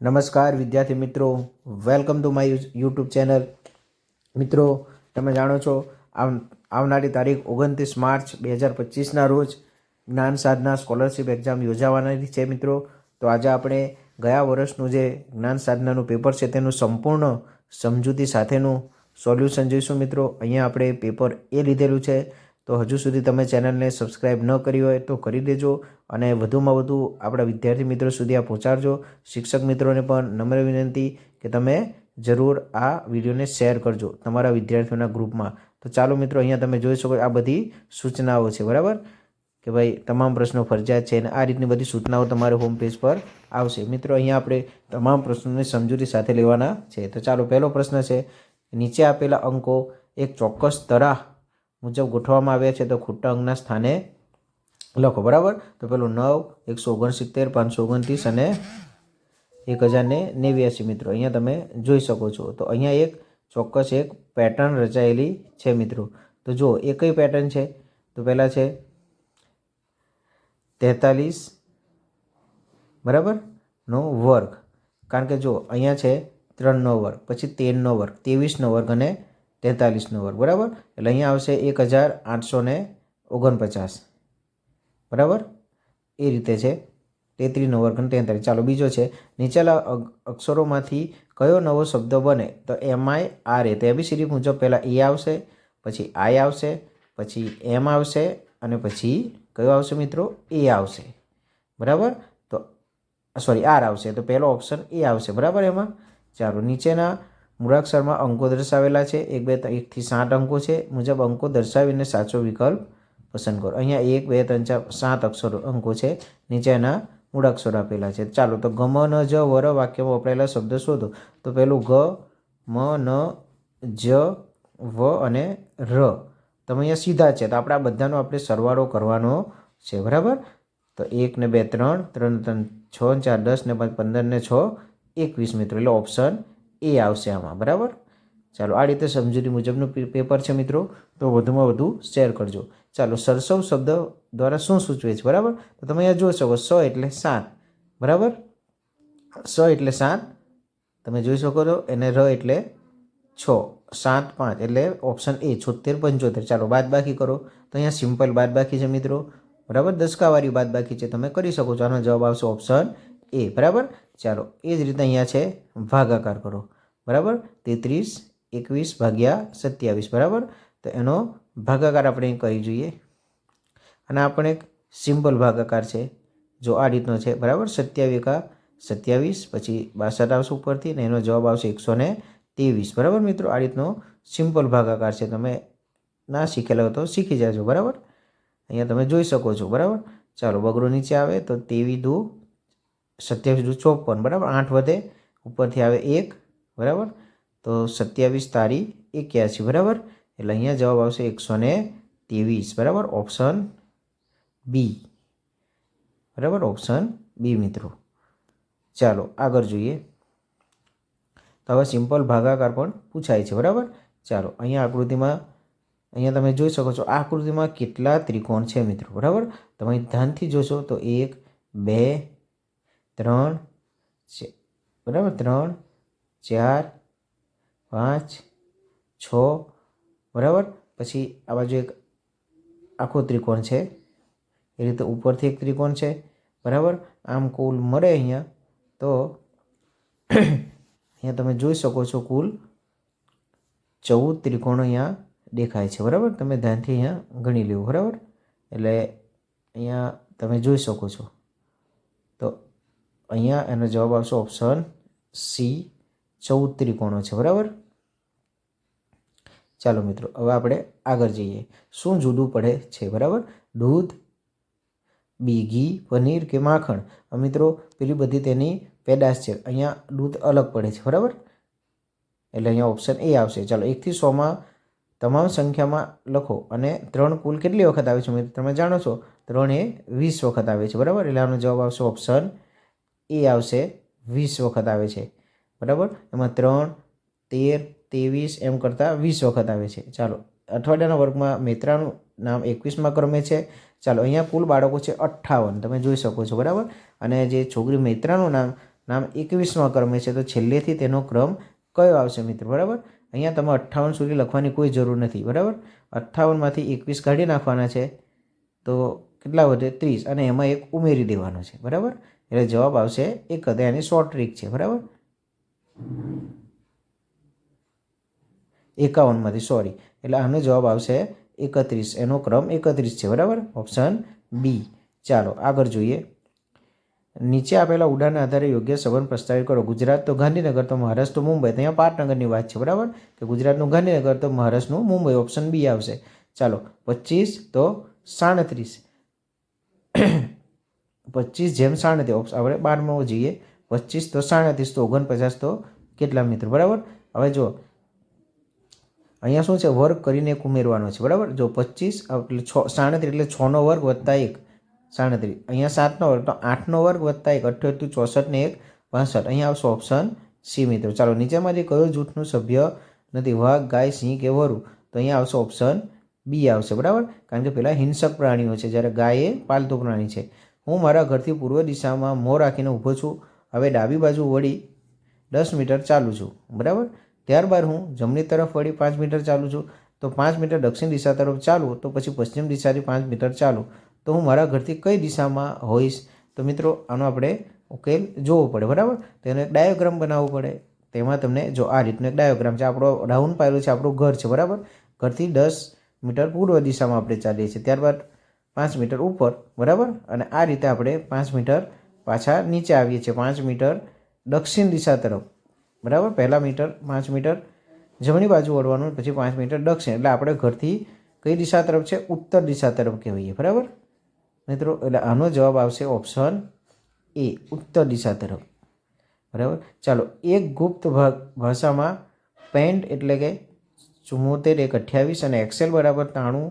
નમસ્કાર વિદ્યાર્થી મિત્રો. Welcome to my YouTube channel મિત્રો, તમે જાણો છો આમ આવનારી તારીખ ઓગણત્રીસ માર્ચ બે હજાર પચીસના રોજ જ્ઞાન સાધના સ્કોલરશિપ એક્ઝામ યોજાવાની છે મિત્રો. તો આજે આપણે ગયા વર્ષનું જે જ્ઞાન સાધનાનું પેપર છે તેનું સંપૂર્ણ સમજૂતી સાથેનું સોલ્યુશન જોઈશું મિત્રો. અહીંયા આપણે પેપર એ લીધેલું છે. તો હજુ સુધી તમે ચેનલને સબસ્ક્રાઈબ ન કરી હોય તો કરી દેજો અને વધુમાં વધુ આપણા વિદ્યાર્થી મિત્રો સુધી આ પહોંચાડજો. શિક્ષક મિત્રોને પણ નમ્ર વિનંતી કે તમે જરૂર આ વિડીયોને શેર કરજો તમારા વિદ્યાર્થીઓના ગ્રુપમાં. તો ચાલો મિત્રો, અહીંયા તમે જોઈ શકો આ બધી સૂચનાઓ છે, બરાબર? કે ભાઈ, તમામ પ્રશ્નો ફરજિયાત છે અને આ રીતની બધી સૂચનાઓ તમારે હોમ પેજ પર આવશે. મિત્રો, અહીંયા આપણે તમામ પ્રશ્નોને સમજૂતી સાથે લેવાના છે. તો ચાલો, પહેલો પ્રશ્ન છે, નીચે આપેલા અંકો એક ચોક્કસ તરાહ મુજબ ગોઠવવામાં આવ્યા છે, તો ખોટા અંગના સ્થાને લખો, બરાબર? તો પેલું નવ, એકસો ઓગણસિત્તેર, પાંચસો ઓગણત્રીસ અને એક હજારને નેવ્યાસી મિત્રો, અહીંયા તમે જોઈ શકો છો. તો અહીંયા એક ચોક્કસ એક પેટર્ન રચાયેલી છે મિત્રો. તો જુઓ, એ કઈ પેટર્ન છે? તો પહેલાં છે તેતાલીસ, બરાબર? નો વર્ગ. કારણ કે જો અહીંયા છે ત્રણનો વર્ગ, પછી તેરનો વર્ગ ત્રેવીસનો વર્ગ અને તેતાલીસનો વર્ગ બરાબર? એટલે અહીંયા આવશે એક હજાર આઠસો ને ઓગણપચાસ. બરાબર? એ રીતે છે. તેત્રીસનો વર્ગ અને તેતાલીસ. ચાલો, બીજો છે. નીચેલા અક્ષરોમાંથી કયો નવો શબ્દ બને? તો એમઆઈ આર એ. તો એબીસીડી મુજબ પહેલાં એ આવશે, પછી આઈ આવશે, પછી એમ આવશે, અને પછી કયો આવશે મિત્રો? એ આવશે. બરાબર? તો, સોરી, આર આવશે. તો પહેલો ઓપ્શન એ આવશે. બરાબર એમાં? ચાલો, નીચેના મૂળાક્ષરમાં અંકો દર્શાવેલા છે. એક, બે એકથી સાત અંકો છે. મુજબ અંકો દર્શાવીને સાચો વિકલ્પ પસંદ કરો. અહીંયા એક, બે, ત્રણ, ચાર, સાત અક્ષરો અંકો છે. નીચેના મૂળાક્ષરો આપેલા છે. ચાલો, તો ગમ ન, જ વર વાક્યમાં વપરાયેલા શબ્દ શોધો. તો પહેલું ગ મ, ન, જ, વ અને ર. તમે અહીંયા સીધા છે. તો આપણે આ બધાનો આપણે સરવાળો કરવાનો છે. બરાબર? તો એક ને બે, ત્રણ ત્રણ ત્રણ, છ ચાર, દસ ને પાંચ, પંદર ને છ, એકવીસ મિત્રો. એટલે ઓપ્શન એ આવશે આમાં, બરાબર? ચાલો, આ રીતે સમજૂતી મુજબનું પેપર છે મિત્રો, તો વધુમાં વધુ શેર કરજો. ચાલો, સરસવ શબ્દ દ્વારા શું સૂચવે છે, બરાબર? તો તમે અહીંયા જોઈ શકો, સ એટલે સાત, બરાબર? સ એટલે સાત, તમે જોઈ શકો છો, એને ર એટલે છ, સાત પાંચ, એટલે ઓપ્શન એ, છોતેર પંચોતેર. ચાલો, બાદબાકી કરો. તો અહીંયા સિમ્પલ બાદબાકી છે મિત્રો, બરાબર? દસકાવાળી બાદબાકી છે, તમે કરી શકો છો. આનો જવાબ આવશે ઓપ્શન એ, બરાબર? ચાલો, એ જ રીતે અહીંયા છે, ભાગાકાર કરો. બરાબર? તેત્રીસ, એકવીસ ભાગ્યા સત્યાવીસ, બરાબર? તો એનો ભાગાકાર આપણે કરી જોઈએ. અને આપણે એક સિમ્પલ ભાગાકાર છે, જો આ રીતનો છે, બરાબર? સત્યાવીકા સત્યાવીસ, પછી બાસઠ આવશે ઉપરથી, ને એનો જવાબ આવશે એકસો ને ત્રેવીસ. બરાબર મિત્રો? આ રીતનો સિમ્પલ ભાગાકાર છે. તમે ના શીખેલા હોય તો શીખી જાજો, બરાબર? અહીંયા તમે જોઈ શકો છો, બરાબર? ચાલો, બગડો નીચે આવે તો તેવી દુ સત્યાવીસ દુ ચોપન, બરાબર? આઠ વધે, ઉપરથી આવે એક, બરાબર? તો સત્યાવીસ તારી એક્યાસી, બરાબર? એટલે અહીંયા જવાબ આવશે એકસો ને ત્રેવીસ, બરાબર? ઓપ્શન બી, બરાબર? ઓપ્શન બી, મિત્રો. ચાલો, આગળ જોઈએ. તો હવે સિમ્પલ ભાગાકાર પણ પૂછાય છે, બરાબર? ચાલો, અહીંયા આકૃતિમાં, અહીંયા તમે જોઈ શકો છો આકૃતિમાં કેટલા ત્રિકોણ છે, મિત્રો, બરાબર? તમે ધ્યાનથી જોશો તો એક, બે ત્રણ બરાબર? ત્રણ, ચાર, પાંચ, છ, બરાબર? પછી આ બાજુ એક આખો ત્રિકોણ છે. એ રીતે ઉપરથી એક ત્રિકોણ છે, બરાબર? આમ કુલ મળે અહીંયા, તો અહીંયા તમે જોઈ શકો છો કુલ ચૌદ ત્રિકોણો અહીંયા દેખાય છે, બરાબર? તમે ધ્યાનથી અહીંયા ગણી લેવું બરાબર? એટલે અહીંયા તમે જોઈ શકો છો. અહીંયા એનો જવાબ આવશે ઓપ્શન સી ચૌદ ત્રિકોણો છે, બરાબર? ચાલો મિત્રો, હવે આપણે આગળ જઈએ. શું જુદું પડે છે, બરાબર? દૂધ, બી, ઘી, પનીર કે માખણ? મિત્રો, પેલી બધી તેની પેદાશ છે. અહીંયા દૂધ અલગ પડે છે, બરાબર? એટલે અહીંયા ઓપ્શન એ આવશે. ચાલો, એકથી સોમાં તમામ સંખ્યામાં લખો. અને ત્રણ કુલ કેટલી વખત આવે છે તમે જાણો છો? ત્રણ એ વીસ વખત આવે છે, બરાબર? એટલે આનો જવાબ આવશે ઓપ્શન એ આવશે વીસ વખત આવે છે. બરાબર? એમાં ત્રણ, તેર, ત્રેવીસ એમ કરતાં વીસ વખત આવે છે. ચાલો, અઠવાડિયાના વર્ગમાં મેત્રાનું નામ એકવીસમાં ક્રમે છે. ચાલો, અહીંયા કુલ બાળકો છે અઠ્ઠાવન. તમે જોઈ શકો છો, બરાબર? અને જે છોકરી મૈત્રાનું નામ નામ એકવીસમાં ક્રમે છે, તો છેલ્લેથી તેનો ક્રમ કયો આવશે મિત્રો? બરાબર? અહીંયા તમે અઠ્ઠાવન સુધી લખવાની કોઈ જરૂર નથી, બરાબર? અઠ્ઠાવનમાંથી એકવીસ કાઢી નાખવાના છે, તો કેટલા વધે? ત્રીસ. અને એમાં એક ઉમેરી દેવાનો છે, બરાબર? એટલે જવાબ આવશે એક હજાર એની શોર્ટ ટ્રીક છે, બરાબર? એકાવનમાંથી સોરી એટલે આનો જવાબ આવશે એકત્રીસ. એનો ક્રમ એકત્રીસ છે, બરાબર? ઓપ્શન બી ચાલો, આગળ જોઈએ. નીચે આપેલા ઉડાનના આધારે યોગ્ય સંબંધ પ્રસ્તાવિત કરો. ગુજરાત તો ગાંધીનગર તો મહારાષ્ટ્ર તો મુંબઈ. અહીંયા પાટનગરની વાત છે, બરાબર? કે ગુજરાતનું ગાંધીનગર તો મહારાષ્ટ્રનું મુંબઈ. ઓપ્શન બી આવશે. ચાલો, પચીસ તો સાડત્રીસ. પચીસ જેમ સાડત્રીસ આપણે બારમાં જઈએ, પચીસ તો સાડત્રીસ તો ઓગણપચાસ તો કેટલા મિત્રો બરાબર? હવે જો અહીંયા શું છે? વર્ગ કરીને એક ઉમેરવાનો છે, બરાબર? જો પચીસ, એટલે છ સાડત્રીસ એટલે છનો વર્ગ વત્તા એક. સાડત્રીસ અહીંયા સાતનો વર્ગ, તો આઠનો વર્ગ વત્તા એક. અઠ્યોતેર, ચોસઠ ને એક, પાસઠ. અહીંયા આવશે ઓપ્શન સી મિત્રો. ચાલો નીચેમાંથી કયો જૂથનું સભ્ય નથી, વાઘ, ગાય, સિંહ કે વરુ? તો અહીંયા આવશે ઓપ્શન બી આવશે, બરાબર? કારણ કે પેલા હિંસક પ્રાણીઓ છે, જ્યારે ગાય એ પાલતુ પ્રાણી છે. હું મારા ઘરથી પૂર્વ દિશામાં મોં રાખીને ઊભો છું. હવે ડાબી બાજુ વળી દસ મીટર ચાલું છું. બરાબર? ત્યારબાદ હું જમણી તરફ વળી પાંચ મીટર ચાલું છું. તો પાંચ મીટર દક્ષિણ દિશા તરફ ચાલું, તો પછી પશ્ચિમ દિશાથી પાંચ મીટર ચાલું. તો હું મારા ઘરથી કઈ દિશામાં હોઈશ? તો મિત્રો, આનો આપણે ઉકેલ જોવો પડે, બરાબર? તેને ડાયોગ્રામ બનાવવો પડે. તેમાં તમને જો આ રીતનો એક ડાયોગ્રામ છે, આપણો રાઉન્ડ પાયલો છે, આપણું ઘર છે, બરાબર? ઘરથી દસ મીટર પૂર્વ દિશામાં આપણે ચાલીએ છીએ. ત્યારબાદ પાંચ મીટર ઉપર, બરાબર? અને આ રીતે આપણે પાંચ મીટર પાછા નીચે આવીએ છીએ, પાંચ મીટર દક્ષિણ દિશા તરફ, બરાબર? પહેલાં મીટર, પાંચ મીટર જમણી બાજુ વળવાનું, પછી પાંચ મીટર દક્ષિણ. એટલે આપણે ઘરથી કઈ દિશા તરફ છે? ઉત્તર દિશા તરફ કહેવાય બરાબર? મિત્રો, એટલે આનો જવાબ આવશે ઓપ્શન એ, ઉત્તર દિશા તરફ, બરાબર? ચાલો, એક ગુપ્ત ભાષામાં પેન્ટ એટલે કે ચુમ્મોતેર, એક અઠ્યાવીસ અને એક્સેલ બરાબર ત્રાણું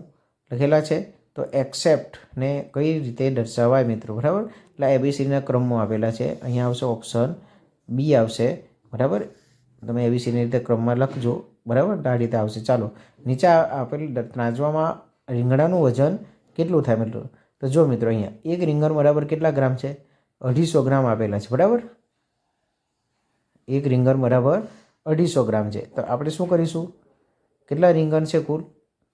લખેલા છે. તો એક્સેપ્ટને કઈ રીતે દર્શાવાય મિત્રો? બરાબર? એટલે એબીસીના ક્રમમાં આપેલા છે. અહીંયા આવશે ઓપ્શન બી આવશે. બરાબર? તમે એબીસીની રીતે ક્રમમાં લખજો. બરાબર? આ રીતે આવશે. ચાલો. નીચે આપેલ ત્રાંજવામાં રીંગણાનું વજન કેટલું થાય મિત્રો? તો જો મિત્રો અહીંયા, એક રીંગણ બરાબર કેટલા ગ્રામ છે? અઢીસો ગ્રામ આપેલા છે. બરાબર? એક રીંગણ બરાબર અઢીસો ગ્રામ છે. તો આપણે શું કરીશું? કેટલા રીંગણ છે કુલ?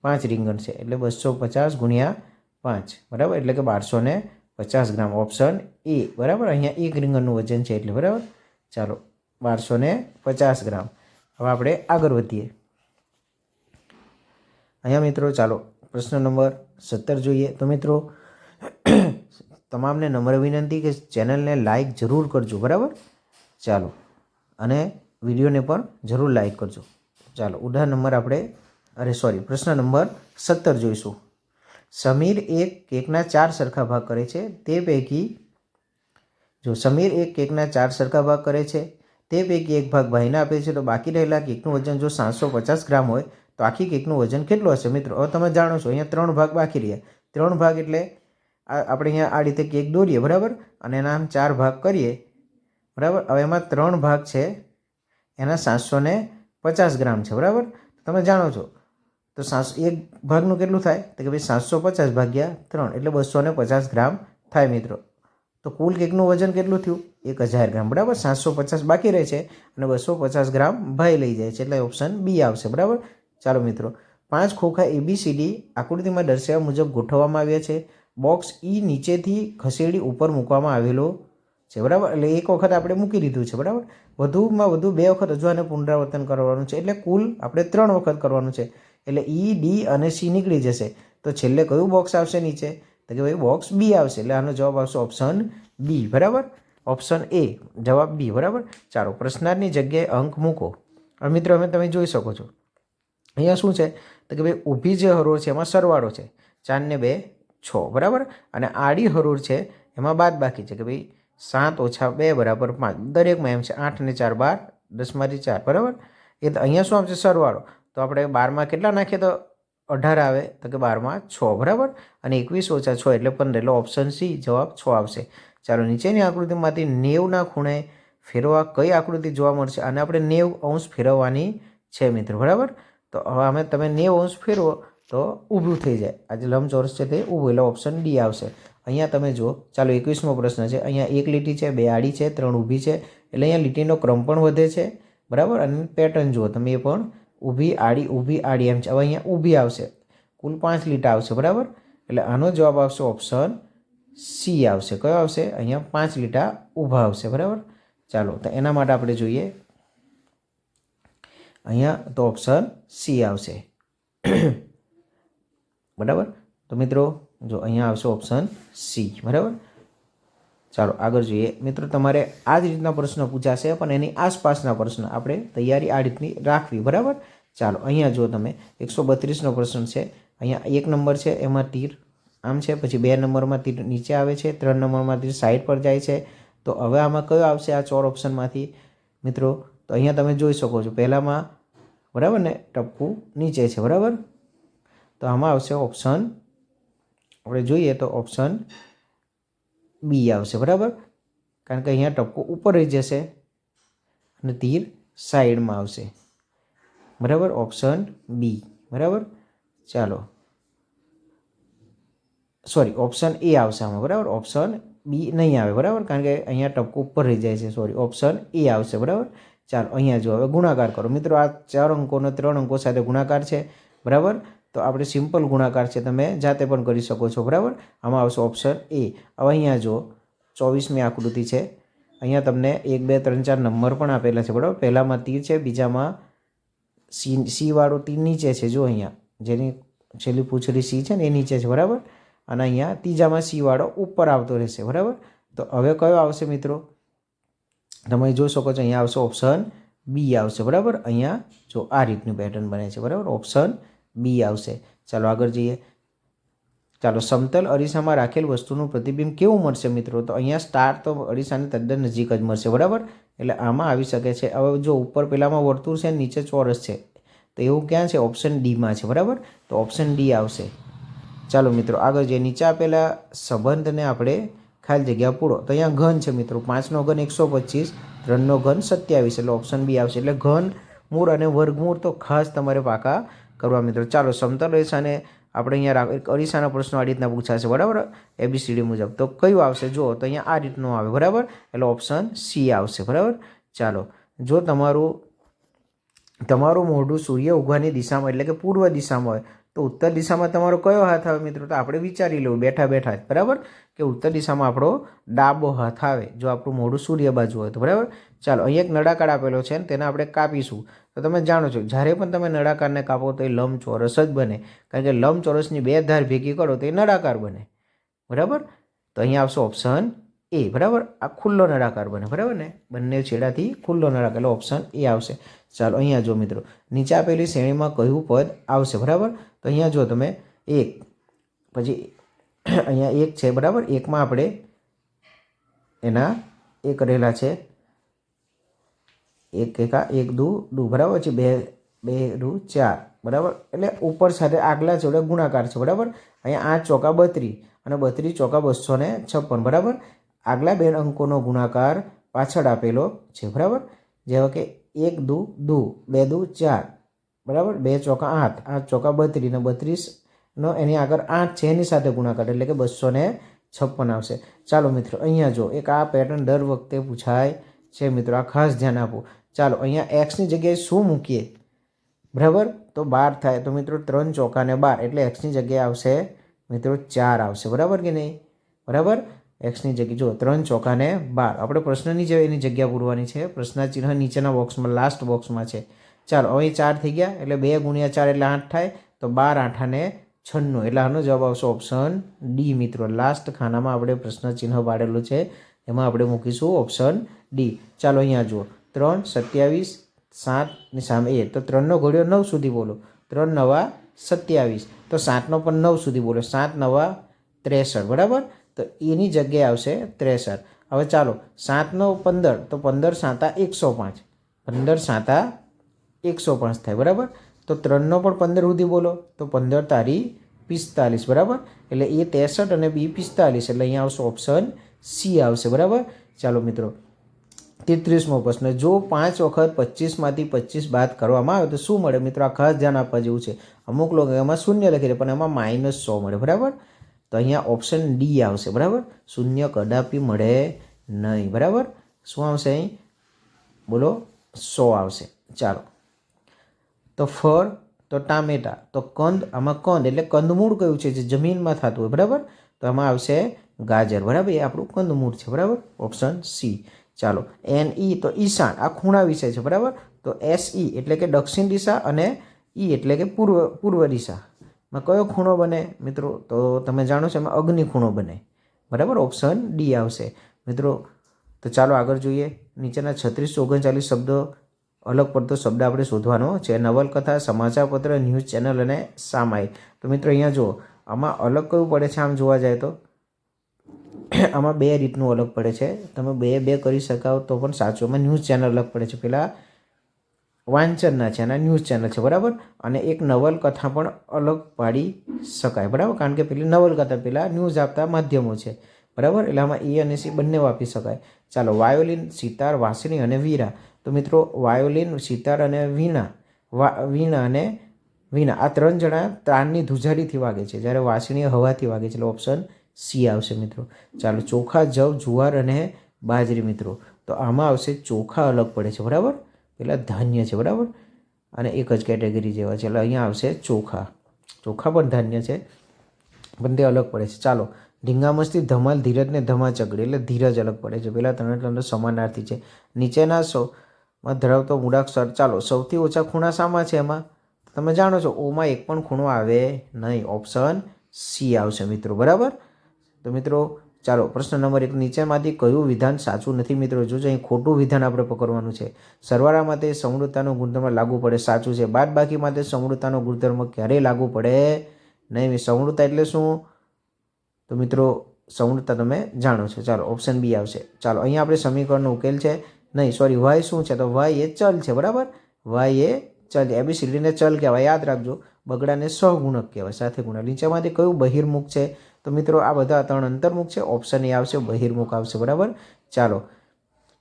પાંચ રીંગણ છે. એટલે બસો પચાસ ગુણ્યા પાંચ. બરાબર? એટલે કે બારસો ને પચાસ ગ્રામ. Option A. બરાબર? અહીંયા એક રીંગણનું વજન છે એટલે બરાબર? ચાલો, બારસો ને પચાસ ગ્રામ. હવે આપણે આગળ વધીએ. અહીંયા મિત્રો, ચાલો, પ્રશ્ન નંબર સત્તર જોઈએ. તો મિત્રો, તમામને નમ્ર વિનંતી કે ચેનલને લાઈક જરૂર કરજો. બરાબર? ચાલો. અને વિડીયોને પણ જરૂર લાઈક કરજો. ચાલો ઉદાહરણ નંબર આપણે અરે સોરી પ્રશ્ન નંબર સત્તર જોઈશું. સમીર એક કેકના ચાર સરખા ભાગ કરે છે, તે પૈકી જો સમીર એક કેકના ચાર સરખા ભાગ કરે છે, તે પૈકી એક ભાગ ભાઈને આપે છે, તો બાકી રહેલા કેકનું વજન જો સાતસો પચાસ ગ્રામ હોય, તો આખી કેકનું વજન કેટલું હશે મિત્રો? હવે તમે જાણો છો, અહીંયા ત્રણ ભાગ બાકી રહ્યા. ત્રણ ભાગ એટલે આપણે અહીંયા આ રીતે કેક દોરીએ, બરાબર? અને એના આમ ચાર ભાગ કરીએ, બરાબર? હવે એમાં ત્રણ ભાગ છે, એના સાતસો પચાસ ગ્રામ છે, બરાબર? તમે જાણો છો તો સાતસો, એક ભાગનું કેટલું થાય? તો કે ભાઈ સાતસો પચાસ ભાગ્યા ત્રણ, એટલે બસો ને પચાસ ગ્રામ થાય મિત્રો. તો કુલ કેકનું વજન કેટલું થયું? એક હજાર ગ્રામ, બરાબર? સાતસો પચાસ બાકી રહે છે અને બસો પચાસ ગ્રામ ભાઈ લઈ જાય છે, એટલે ઓપ્શન બી આવશે, બરાબર? ચાલો મિત્રો, પાંચ ખોખા એબીસીડી આકૃતિમાં દર્શાવ્યા મુજબ ગોઠવવામાં આવ્યા છે. બોક્સ ઈ નીચેથી ખસેડી ઉપર મૂકવામાં આવેલો છે, બરાબર? એટલે એક વખત આપણે મૂકી દીધું છે, બરાબર? વધુમાં વધુ બે વખત હજુ આને પુનરાવર્તન કરવાનું છે, એટલે કુલ આપણે ત્રણ વખત કરવાનું છે. એટલે ઈ ડી અને સી નીકળી જશે. તો છેલ્લે કયું બોક્સ આવશે નીચે? તો કે ભાઈ બોક્સ બી આવશે. એટલે આનો જવાબ આવશે ઓપ્શન બી બરાબર? ઓપ્શન એ જવાબ બી બરાબર? ચાલો, પ્રશ્નાર્થની જગ્યાએ અંક મૂકો. હવે મિત્રો, હવે તમે જોઈ શકો છો. અહીંયા શું છે? તો કે ભાઈ ઊભી જે હરોળ છે, એમાં સરવાળો છે. ચારને બે, છ, બરાબર? અને આડી હરોળ છે, એમાં બાદ બાકી છે. કે ભાઈ સાત ઓછા બે બરાબર પાંચ. દરેકમાં એમ છે આઠ ને ચાર બાર દસમાંથી ચાર, બરાબર? એ અહીંયા શું આવશે? સરવાળો. તો આપણે બારમાં કેટલા નાખીએ તો અઢાર આવે? તો કે બારમાં છ, બરાબર? અને એકવીસ ઓછા છ એટલે પંદર, એટલે ઓપ્શન સી જવાબ છ આવશે. ચાલો, નીચેની આકૃતિમાંથી નેવના ખૂણે ફેરવા કઈ આકૃતિ જોવા મળશે? અને આપણે નેવ અંશ ફેરવવાની છે મિત્રો, બરાબર? તો હવે અમે તમે નેવ અંશ ફેરવો તો ઊભું થઈ જાય. આજે લંબચોરસ છે તે ઊભું, એટલે ઓપ્શન ડી આવશે. અહીંયા તમે જુઓ, ચાલો, એકવીસમો પ્રશ્ન છે. અહીંયા એક લીટી છે, બે આડી છે, ત્રણ ઊભી છે. એટલે અહીંયા લીટીનો ક્રમ પણ વધે છે, બરાબર? અને પેટર્ન જુઓ, તમે એ પણ ઊભી આડી ઊભી આડી એમ છે. હવે અહીંયા ઊભી આવશે. કુલ પાંચ લીટા આવશે, બરાબર? એટલે આનો જવાબ આવશે ઓપ્શન સી આવશે. કયો આવશે? અહીંયા પાંચ લીટા ઊભા આવશે, બરાબર? ચાલો, તો એના માટે આપણે જોઈએ. અહીંયા તો ઓપ્શન સી આવશે. બરાબર? તો મિત્રો, જો અહીંયા આવશે ઓપ્શન સી, બરાબર? ચાલો આગળ જોઈએ. મિત્રો, તમારે આ જ રીતના પ્રશ્ન પૂછાશે પણ એની આસપાસના પ્રશ્ન આપણે તૈયારી આ રીતની રાખવી, બરાબર? ચાલો, અહીંયા જો તમે, એકસો બત્રીસનો પ્રશ્ન છે. અહીંયા એક નંબર છે, એમાં તીર આમ છે, પછી બે નંબરમાં તીર નીચે આવે છે, ત્રણ નંબરમાં તીર સાઈડ પર જાય છે. તો હવે આમાં કયો આવશે આ ચોર ઓપ્શનમાંથી? મિત્રો, તો અહીંયા તમે જોઈ શકો છો, પહેલાંમાં, બરાબર ને, ટપકું નીચે છે, બરાબર? તો આમાં આવશે ઓપ્શન, આપણે જોઈએ તો ઓપ્શન બી આવશે, બરાબર? કારણ કે અહીંયા ટપકો ઉપર રહી જશે અને તીર સાઈડમાં આવશે. બરાબર? Option B. બરાબર? ચાલો. સોરી, ઓપ્શન એ આવશે આમાં, બરાબર? ઓપ્શન બી નહીં આવે, બરાબર? કારણ કે અહીંયા ટપકો ઉપર રહી જાય છે, સોરી. ઓપ્શન એ આવશે, બરાબર? ચાલો, અહીંયા જો હવે ગુણાકાર કરો. મિત્રો, આ ચાર અંકોનો ત્રણ અંકો સાથે ગુણાકાર છે, બરાબર? તો આપણે સિમ્પલ ગુણાકાર છે તમે જાતે પણ કરી શકો છો, બરાબર? આમાં આવશે ઓપ્શન એ હવે અહીંયા જો, ચોવીસમી આકૃતિ છે. અહીંયા તમને એક, બે, ત્રણ, ચાર નંબર પણ આપેલા છે, બરાબર? પહેલામાં તીર છે, બીજામાં સી સીવાળો તીર નીચે છે, જો અહીંયા. જેની છેલ્લી પૂછડી સી છે ને, એ નીચે છે, બરાબર? અને અહીંયા ત્રીજામાં સીવાળો ઉપર આવતો રહેશે, બરાબર? તો હવે કયો આવશે મિત્રો? તમે જોઈ શકો છો, અહીંયા આવશે ઓપ્શન બી આવશે, બરાબર? અહીંયા જો આ રીતનું પેટર્ન બને છે, બરાબર? ઓપ્શન બી આવશે. ચાલો આગળ જઈએ. ચાલો, સમતલ અરીસામાં રાખેલ વસ્તુનું પ્રતિબિંબ કેવું મળશે મિત્રો? તો અહીંયા સ્ટાર તો અરીસાની તદ્દન નજીક જ મળશે, બરાબર? એટલે આમાં આવી શકે છે. હવે જો ઉપર પેલામાં વર્તુળ છે, નીચે ચોરસ છે, તો એવું ક્યાં છે? ઓપ્શન ડીમાં છે, બરાબર? તો ઓપ્શન ડી આવશે. ચાલો મિત્રો, આગળ જે નીચે આપેલા સંબંધને આપણે ખાલી જગ્યા પૂરો. તો અહીંયા ઘન છે મિત્રો. પાંચનો ઘન એકસો પચીસ, ત્રણનો ઘન સત્યાવીસ, એટલે ઓપ્શન બી આવશે. એટલે ઘન મૂળ અને વર્ગમૂળ તો ખાસ તમારે પાકા કરવા મિત્રો. ચાલો સમતલ રેસાને આપણે અહીંયા અરીસાના પ્રશ્નો આ રીતના પૂછાશે. બરાબર? એબીસીડી મુજબ. તો કયું આવશે? જો તો અહીંયા આ રીતનું આવે. બરાબર? એટલે ઓપ્શન સી આવશે. બરાબર? ચાલો. જો તમારું તમારું મોઢું સૂર્ય ઉગવાની દિશામાં, એટલે કે પૂર્વ દિશામાં હોય તો ઉત્તર દિશામાં તમારો કયો હાથ આવે મિત્રો? તો આપણે વિચારી લેવું બેઠા બેઠા બરાબર? કે ઉત્તર દિશામાં આપણો ડાબો હાથ આવે, જો આપણું મોઢું સૂર્ય બાજુ હોય તો. બરાબર? ચાલો, અહીં એક નળાકાર આપેલો છે ને, તેને આપણે કાપીશું. તો તમે જાણો છો, જ્યારે પણ તમે નળાકારને કાપો તો એ લંબચોરસ જ બને. કારણ કે લંબચોરસની બે ધાર ભેગી કરો તો એ નળાકાર બને. બરાબર? તો અહીંયા આવશે ઓપ્શન એ, બરાબર? આ ખુલ્લો નળાકાર બને, બરાબર ને? બંને છેડાથી ખુલ્લો નળાકાર, એટલે ઓપ્શન એ આવશે. ચાલો, અહીંયા જો મિત્રો. નીચે આપેલી શ્રેણીમાં કયું પદ આવશે, બરાબર? તો અહીંયા જો તમે, એક. પછી અહીંયા એક છે, બરાબર? એકમાં આપણે એના એ કરેલા છે. એક, એકા એક, દુ દુ, બરાબર? છે બે બે, દુ, ચાર, બરાબર? એટલે ઉપર સાથે આગલા છે ગુણાકાર છે, બરાબર? અહીંયા આઠ ચોકા બત્રીસ અને બત્રીસ ચોકા બસો ને છપ્પન, બરાબર? આગલા બે અંકોનો ગુણાકાર પાછળ આપેલો છે, બરાબર? જેવા કે એક દુ દુ, બે દુ, ચાર, બરાબર? બે ચોકા આઠ આઠ ચોકા બત્રીસ ને બત્રીસનો એની આગળ આઠ છે, એની સાથે ગુણાકાર, એટલે કે બસો ને છપ્પન આવશે. ચાલો મિત્રો, અહીંયા જો એક આ પેટર્ન દર વખતે પૂછાય છે, મિત્રો, આ ખાસ ધ્યાન આપો. ચાલો, અહીંયા એક્સની જગ્યાએ શું મૂકીએ? બરાબર? તો બાર થાય. તો મિત્રો, ત્રણ ચોકાને બાર, એટલે એક્સની જગ્યાએ આવશે, મિત્રો, ચાર આવશે. બરાબર કે નહીં? બરાબર? એક્સની જગ્યાએ જો ત્રણ ચોકાને બાર. આપણે પ્રશ્નની જે એની જગ્યા પૂરવાની છે પ્રશ્નચિહ્ન નીચેના બોક્સમાં લાસ્ટ બોક્સમાં છે. ચાલો, હવે ચાર થઈ ગયા, એટલે બે ગુણ્યા ચાર એટલે આઠ થાય, તો બાર આઠાને છન્નું. એટલે આનો જવાબ આવશે ઓપ્શન ડી મિત્રો. લાસ્ટ ખાનામાં આપણે પ્રશ્નચિહ્ન પાડેલું છે, એમાં આપણે મૂકીશું ઓપ્શન ડી ચાલો, અહીંયા જુઓ. ત્રણ, સત્યાવીસ સાતની સામે, એ, તો ત્રણનો ઘોડ્યો નવ સુધી બોલો. ત્રણ નવા સત્યાવીસ, તો સાતનો પણ નવ સુધી બોલો. સાત નવા ત્રેસઠ, બરાબર? તો એની જગ્યાએ આવશે ત્રેસઠ. હવે ચાલો, સાતનો પંદર, તો પંદર સાતા એકસો પાંચ. પંદર સાતા એકસો પાંચ થાય, બરાબર? તો ત્રણનો પણ પંદર સુધી બોલો, તો પંદર તારી પિસ્તાલીસ, બરાબર? એટલે એ ત્રેસઠ અને બી પિસ્તાલીસ, એટલે અહીંયા આવશે ઓપ્શન સી આવશે, બરાબર? ચાલો મિત્રો, તેત્રીસમો પ્રશ્ન, જો પાંચ વખત પચીસમાંથી પચીસ બાદ કરવામાં આવે તો શું મળે? મિત્રો, આ ખાસ ધ્યાન આપવા જેવું છે. અમુક લોકો એમાં શૂન્ય લખી દે, પણ એમાં માઇનસ સો મળે, બરાબર? તો અહીંયા ઓપ્શન ડી આવશે, બરાબર? શૂન્ય કદાપી મળે નહીં, બરાબર? શું આવશે અહીં? બોલો, સો આવશે. ચાલો. તો ફળ, તો ટામેટા, તો કંદ, આમાં કંદ, એટલે કંદમૂળ કયું છે? જે જમીનમાં થતું હોય, બરાબર? તો આમાં આવશે ગાજર, બરાબર? એ આપણું કંદમૂળ છે, બરાબર? ઓપ્શન સી ચાલો. એન ઈ તો ઈશાન, આ ખૂણા વિશે છે, બરાબર? તો એસ ઈ એટલે કે દક્ષિણ દિશા અને ઈ એટલે કે પૂર્વ પૂર્વ દિશામાં કયો ખૂણો બને? મિત્રો, તો તમે જાણો છો એમાં અગ્નિ ખૂણો બને. બરાબર? ઓપ્શન ડી આવશે. મિત્રો, તો ચાલો આગળ જોઈએ. નીચેના છત્રીસ ઓગણચાલીસ શબ્દો અલગ પડતો શબ્દ આપણે શોધવાનો છે. નવલકથા, સમાચારપત્ર, ન્યૂઝ ચેનલ અને સામાયિક. તો મિત્રો, અહીંયા જુઓ. આમાં અલગ કયું પડે છે? આમ જોવા જાય તો. આમાં બે રીતનું અલગ પડે છે. તમે બે બે કરી શકાવ તો પણ સાચું. આમાં ન્યૂઝ ચેનલ અલગ પડે છે. પેલા વાંચનના છે અને ન્યૂઝ ચેનલ છે, બરાબર? અને એક નવલકથા પણ અલગ પાડી શકાય, બરાબર? કારણ કે પેલી નવલકથા પેલા ન્યૂઝ આપતા માધ્યમો છે, બરાબર? એટલે આમાં એ અને સી બંને વાપી શકાય. ચાલો, વાયોલિન, સિતાર, વાંસળી અને વીરા તો મિત્રો, વાયોલિન, સિતાર અને વીણા, વા, વીણા અને વીણા, આ ત્રણ જણા તારની ધુજારીથી વાગે છે, જ્યારે વાંસળી હવાથી વાગે છે, એટલે ઓપ્શન સી આવશે મિત્રો. ચાલો, ચોખા, જવ, જુવાર અને બાજરી મિત્રો. તો આમાં આવશે ચોખા અલગ પડે છે, બરાબર? પેલા ધાન્ય છે, બરાબર? અને એક જ કેટેગરી જેવા છે. એટલે અહીંયા આવશે ચોખા. ચોખા પણ ધાન્ય છે, પણ તે અલગ પડે છે. ચાલો ઢીંગામસ્તી ધમાલ ધીરજને ધમા ધમાચકડી એટલે ધીરજ અલગ પડે છે. પેલા ત્રણે ત્રણ સમાનાર્થી છે. નીચેના સૌમાં ધરાવતો મૂળાક્ષર. ચાલો, સૌથી ઓછા ખૂણા શામાં છે એમાં? તમે જાણો છો, ઓમાં એક પણ ખૂણો આવે નહીં. ઓપ્શન સી આવશે, મિત્રો. બરાબર? તો મિત્રો ચાલો, પ્રશ્ન નંબર એક, નીચેમાંથી કયું વિધાન સાચું નથી મિત્રો? જોજો અહીં ખોટું વિધાન આપણે પકડવાનું છે. સરવાળા માટે સમૃદ્ધતાનો ગુણધર્મ લાગુ પડે, સાચું છે. બાદ બાકી માટે સમૃદ્ધતાનો ગુણધર્મ ક્યારેય લાગુ પડે નહીં. સમૃદ્ધતા એટલે શું? તો મિત્રો, સમૃદ્ધતા તમે જાણો છો. ચાલો, ઓપ્શન બી આવશે. ચાલો, અહીંયા આપણે સમીકરણનો ઉકેલ છે. નહીં, સોરી વાય શું છે? તો વાય એ ચલ છે, બરાબર? વાય એ ચલ એબીસીડીને ચલ કહેવાય. યાદ રાખજો, બગડાને સહગુણક કહેવાય, સાથે ગુણક. નીચેમાંથી કયું બહિર્મુખ છે? તો મિત્રો આ બધા ત્રણ અંતર્મુખ છે. ઓપ્શન એ આવશે, બહિર્મુખ આવશે. બરાબર? ચાલો.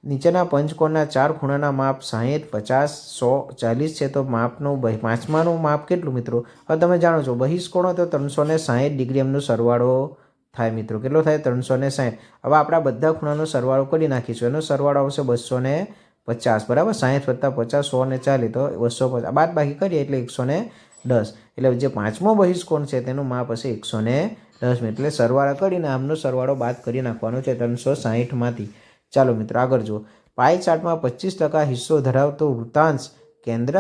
નીચેના પંચકોણના ચાર ખૂણાના માપ સાહીઠ, પચાસ, સો, ચાલીસ છે. તો માપનું પાંચમાનું માપ કેટલું મિત્રો? હવે તમે જાણો છો, બહિષ્કોણો તો ત્રણસો ને સાહીઠ ડિગ્રી એમનો સરવાળો થાય મિત્રો. કેટલો થાય? ત્રણસો ને સાહીઠ. હવે આપણા બધા ખૂણાનો સરવાળો કરી નાખીશું. એનો સરવાળો આવશે બસો ને પચાસ. બરાબર? સાહીઠ વત્તા પચાસ, સો ને ચાલી તો બસો પચાસ. બાદ બાકી કરીએ એટલે એકસો ને દસ. એટલે જે પાંચમો બહિષ્કોણ છે, તેનું માપ હશે એકસો ને દસ એટલે સરવાળા કરીને આમનો સરવાળો બાદ કરી નાખવાનો છે ત્રણસો સાહીઠમાંથી. ચાલો મિત્રો આગળ જુઓ. પાય ચાર્ટમાં પચીસ ટકા હિસ્સો ધરાવતો વૃતાંશ કેન્દ્ર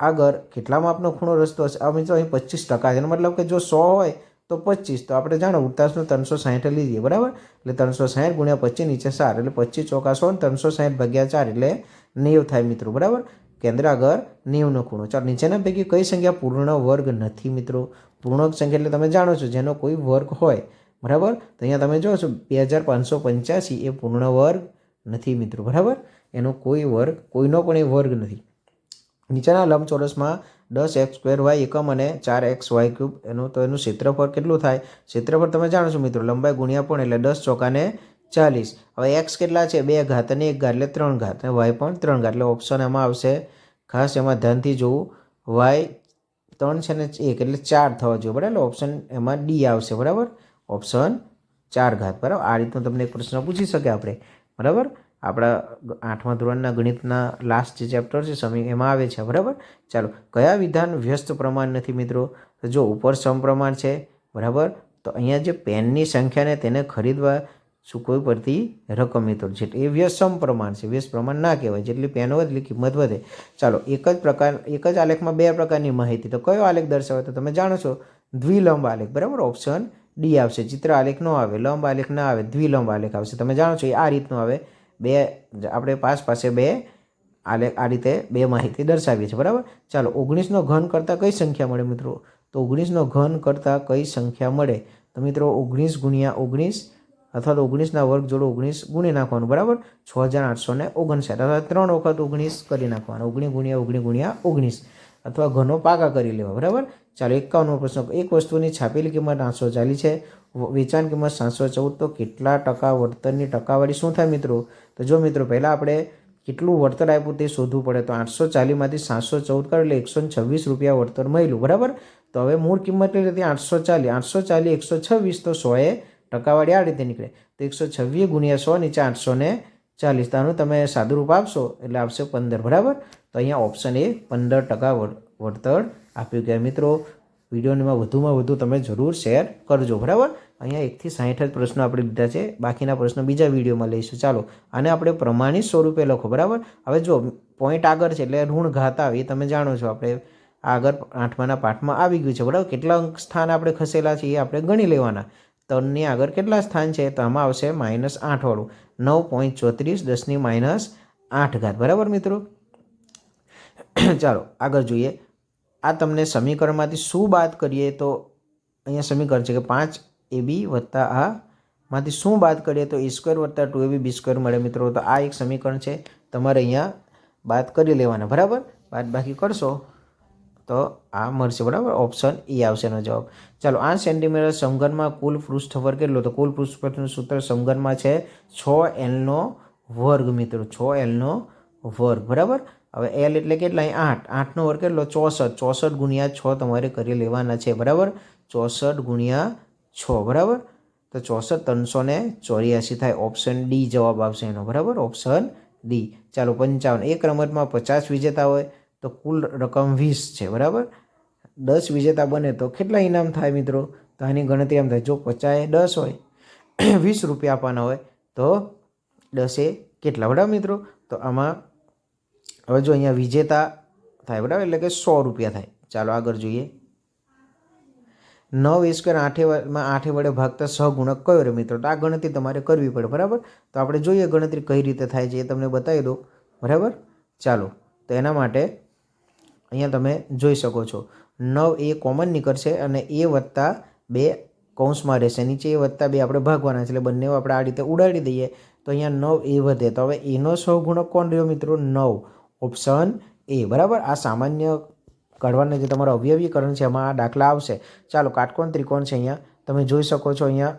આગળ કેટલા માપનો ખૂણો રસ્તો હશે? આ મિત્રો અહીં પચીસ ટકા છે. મતલબ કે જો સો હોય તો પચીસ. તો આપણે જાણો વૃતાંશનું ત્રણસો સાહીઠ લીધીએ, બરાબર? એટલે ત્રણસો સાહીઠ ગુણ્યા પચીસ નીચે સાર એટલે પચીસ ચોકા સો ત્રણસો સાહીઠ ભાગ્યા ચાર. એટલે નેવ થાય મિત્રો, બરાબર? કેન્દ્ર આગળ નેવનો ખૂણો. ચાલો, નીચેના પૈકી કઈ સંખ્યા પૂર્ણ વર્ગ નથી મિત્રો? પૂર્ણ સંખ્યા એટલે તમે જાણો છો, જેનો કોઈ વર્ગ હોય. બરાબર? તો અહીંયા તમે જોશો બે હજાર પાંચસો પંચ્યાસી એ પૂર્ણ વર્ગ નથી મિત્રો. બરાબર? એનો કોઈ વર્ગ, કોઈનો પણ એ વર્ગ નથી. નીચેના લંબચોરસમાં દસ એક્સ સ્ક્વેર વાય એકમ અને ચાર એક્સ વાય ક્યુબ એનું, તો એનું ક્ષેત્રફળ કેટલું થાય? ક્ષેત્રફળ તમે જાણો છો મિત્રો, લંબાઈ ગુણ્યા પણ એટલે દસ ચોકાને ચાલીસ. હવે એક્સ કેટલા છે? બે ઘાત અને એક ઘાત એટલે ત્રણ ઘાત. અને વાય પણ ત્રણ ઘાત. એટલે ઓપ્શન એમાં આવશે. ખાસ એમાં ધ્યાનથી જોવું. વાય ત્રણ છે ને એક એટલે ચાર થવા જોઈએ. બરાબર? ઓપ્શન એમાં ડી આવશે. બરાબર? ઓપ્શન ચાર ઘાત. બરાબર? આ રીતનો તમને એક પ્રશ્ન પૂછી શકે આપણે. બરાબર? આપણા આઠમા ધોરણના ગણિતના લાસ્ટ જે ચેપ્ટર છે સમી એમાં આવે છે. બરાબર? ચાલો, કયા વિધાન વ્યસ્ત પ્રમાણ નથી મિત્રો? તો જો ઉપર સમપ્રમાણ છે, બરાબર? તો અહીંયા જે પેનની સંખ્યાને તેને ખરીદવા ચૂકવવી પડતી રકમ મિત્રો છે એ વ્યસમ પ્રમાણ છે. વ્યસ્ત પ્રમાણ ના કહેવાય. જેટલી પેન વધે, એટલી કિંમત વધે. ચાલો, એક જ પ્રકાર એક જ આલેખમાં બે પ્રકારની માહિતી. તો કયો આલેખ દર્શાવે? તો તમે જાણો છો, દ્વિલંબ આલેખ. બરાબર? ઓપ્શન ડી આવશે. ચિત્ર આલેખ ન આવે. લંબ આલેખ ના આવે, દ્વિલંબ આલેખ આવશે. તમે જાણો છો, એ આ રીતનું આવે. બે આપણે પાસ પાસે બે આલેખ આ રીતે બે માહિતી દર્શાવીએ છીએ. બરાબર? ચાલો ઓગણીસનો ઘન કરતાં કઈ સંખ્યા મળે મિત્રો? તો ઓગણીસનો ઘન કરતાં કઈ સંખ્યા મળે? તો મિત્રો, ઓગણીસ ગુણ્યા ઓગણીસ અથવા તો ઓગણીસના વર્ગ જોડે ઓગણીસ ગુણી નાખવાનું, બરાબર? છ હજાર આઠસો ને ઓગણસાઠ, અથવા ત્રણ વખત ઓગણીસ કરી નાખવાનું ઓગણીસ ગુણ્યા ઓગણી ગુણ્યા ઓગણીસ, અથવા ઘનો પાકા કરી લેવા, બરાબર? ચાલો, એકાવનમો પ્રશ્ન. એક વસ્તુની છાપેલી કિંમત આઠસો ચાલીસ છે વેચાણ કિંમત સાતસો ચૌદ, તો કેટલા ટકા વળતરની ટકાવારી શું થાય મિત્રો? તો જો મિત્રો, પહેલાં આપણે કેટલું વળતર આપ્યું તે શોધવું પડે, તો આઠસો ચાલીસમાંથી સાતસો ચૌદ કરો એટલે એકસો છવ્વીસ રૂપિયા વળતર મળ્યું, બરાબર? તો હવે મૂળ કિંમત કેટલી હતી? આઠસો ચાલીસ આઠસો ચાલીસ, એકસો છવ્વીસ, તો સોએ ટકાવાળી આ રીતે નીકળે. તો એકસો છવ્વીસ ગુણ્યા સો નીચે આઠસો ને ચાલીસ. તો આનું તમે સાદુરૂપ આપશો, એટલે આવશે પંદર, બરાબર? તો અહીંયા ઓપ્શન એ પંદર ટકા વળ- વળતર આપ્યું કે મિત્રો, વિડીયોમાં વધુમાં વધુ તમે જરૂર શેર કરજો, બરાબર? અહીંયા એકથી સાહીઠ જ પ્રશ્નો આપણે લીધા છે. બાકીના પ્રશ્નો બીજા વિડીયોમાં લઈશું. ચાલો, આને આપણે પ્રમાણિત સ્વરૂપે લખો, બરાબર? હવે જો પોઈન્ટ આગળ છે, એટલે ઋણ ઘાત આવે એ તમે જાણો છો. આપણે આગળ આઠમાના પાઠમાં આવી ગયું છે, બરાબર? કેટલા સ્થાન આપણે ખસેલા છે, એ આપણે ગણી લેવાના. ત્રણની આગળ કેટલા સ્થાન છે? તો આમાં આવશે માઇનસ આઠવાળું નવ પોઈન્ટ ચોત્રીસ દસની માઇનસ આઠ ઘાત. બરાબર મિત્રો? ચાલો, આગળ જોઈએ. આ તમને સમીકરણમાંથી શું બાદ કરીએ તો અહીંયા સમીકરણ છે કે પાંચ એ બી વત્તા આ. માંથી શું બાદ કરીએ તો એ સ્ક્વેર વત્તા two a b b square મળે મિત્રો. તો આ એક સમીકરણ છે. તમારે અહીંયા બાદ કરી લેવાના. બરાબર? બાદ બાકી કરશો. તો આ મળશે, બરાબર? ઓપ્શન એ આવશે એનો જવાબ. ચાલો, આ સેન્ટીમીટર સમઘનમાં કુલ પૃષ્ઠફળ કેટલો? તો કુલ પૃષ્ઠફળનું સૂત્ર સમઘનમાં છે છ એલનો વર્ગ, મિત્રો. છ એલનો વર્ગ, બરાબર? હવે એલ એટલે કેટલા? આઠ. આઠનો વર્ગ કેટલો? ચોસઠ. ચોસઠ ગુણ્યા છ તમારે કરી લેવાના છે, બરાબર? ચોસઠ ગુણ્યા છ, બરાબર? તો ચોસઠ ત્રણસો ને ચોર્યાસી થાય. ઓપ્શન ડી જવાબ આવશે એનો, બરાબર? ઓપ્શન ડી ચાલો, પંચાવન. એક રમતમાં પચાસ વિજેતા હોય. તો કુલ રકમ વીસ છે, બરાબર? દસ વિજેતા બને તો કેટલા ઇનામ થાય મિત્રો? તો આની ગણતરી આમ થાય. જો પચાસ દસ હોય, વીસ રૂપિયા આપવાના હોય, તો દસે કેટલા? બરાબર મિત્રો? તો આમાં, હવે જો અહીંયા વિજેતા થાય, બરાબર? એટલે કે સો રૂપિયા થાય. ચાલો આગળ જોઈએ. નવ એ સ્ક્વેર આઠે માં આઠે વડે ભાગતા સહગુણક કયો રે મિત્રો? તો આ ગણતરી તમારે કરવી પડે, બરાબર? તો આપણે જોઈએ ગણતરી કઈ રીતે થાય છે, એ તમને બતાવી દો બરાબર? ચાલો, તો એના માટે અહીંયા તમે જોઈ શકો છો. નવ એ કોમન નીકળશે અને એ વત્તા બે કૌંસમાં રહેશે. નીચે એ વત્તા બે આપણે ભાગવાના છે. એટલે બંને આપણે આ રીતે ઉડાડી દઈએ તો અહીંયા નવ એ વધે. તો હવે એનો સહગુણક કોણ રહ્યો મિત્રો? નવ. Option A. બરાબર? આ સામાન્ય કાઢવાના જે તમારો અવયવીકરણ છે, એમાં આ દાખલા આવશે. ચાલો, કાટકોણ ત્રિકોણ છે અહીંયા. તમે જોઈ શકો છો અહીંયા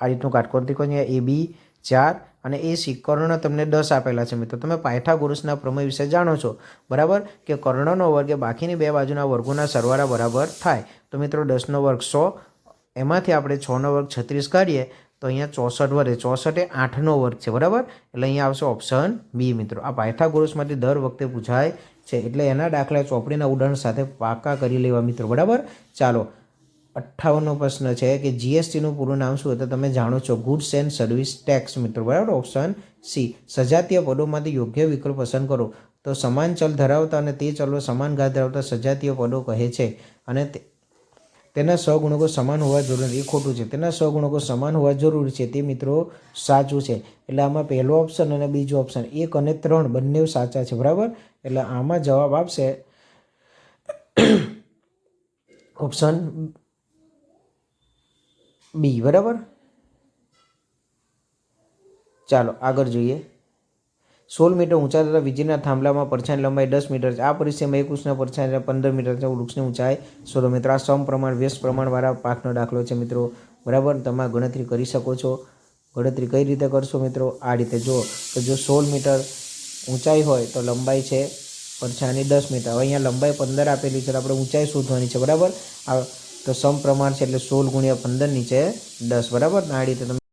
આ રીતનું કાટકોણ ત્રિકોણ અહીંયા એ, બી, ચાર અને એ સી કર્ણ તમને દસ આપેલા છે મિત્રો. તમે પાયથાગોરસના પ્રમેય વિશે જાણો છો. બરાબર? કે કર્ણનો વર્ગ એ બાકીની બે બાજુના વર્ગોના સરવાળા બરાબર થાય. તો મિત્રો દસનો વર્ગ સો, એમાંથી આપણે છનો વર્ગ છત્રીસ કાઢીએ, તો અહીંયા ચોસઠ વધે. ચોસઠ એ આઠનો વર્ગ છે. બરાબર? એટલે અહીંયા આવશે ઓપ્શન બી મિત્રો. આ પાયથાગોરસમાંથી દર વખતે પૂછાય છે. એટલે એના દાખલા ચોપડીના ઉદાહરણ સાથે પાકા કરી લેવા મિત્રો. બરાબર? ચાલો. અઠ્ઠાવનનો પ્રશ્ન છે કે જીએસટીનું પૂરું નામ શું હતું? તમે જાણો છો ગુડ્સ એન્ડ સર્વિસ ટેક્સ મિત્રો, બરાબર? ઓપ્શન સી સજાતીય પદોમાંથી યોગ્ય વિકલ્પ પસંદ કરો. તો સમાન ચલ ધરાવતા અને તે ચલો સમાન ઘાત ધરાવતા સજાતીય પદો કહે છે. અને તે, તેના સહગુણકો સમાન હોવા જરૂરી, એ ખોટું છે. તેના સહગુણકો સમાન હોવા જરૂરી છે, તે મિત્રો સાચું છે. એટલે આમાં પહેલો ઓપ્શન અને બીજો ઓપ્શન એક અને ત્રણ બંને સાચા છે, બરાબર? એટલે આમાં જવાબ આપશે. ઓપ્શન બી બરાબર? ચાલો, આગળ જોઈએ. સોળ મીટર ઊંચા તથા વીજળીના થાંભલામાં પડછાની લંબાઈ દસ મીટર છે. આ પરિસ્થિતિમાં એક વૃક્ષના પડછાઈ પંદર મીટર છે વૃક્ષની ઊંચાઈ સોળ મીટર. આ સમપ્રમાણ વ્યસ્ત પ્રમાણવાળા પાકનો દાખલો છે મિત્રો. બરાબર? તમે ગણતરી કરી શકો છો. ગણતરી કઈ રીતે કરશો મિત્રો? આ રીતે જો તો જો સોળ મીટર ઊંચાઈ હોય તો લંબાઈ છે પરછાની દસ મીટર. હવે અહીંયા લંબાઈ પંદર આપેલી છે. આપણે ઊંચાઈ શોધવાની છે. બરાબર? આ તો સમપ્રમાણ છે એટલે સોળ ગુણ્યા પંદર નીચે દસ બરાબર? આ રીતે તમે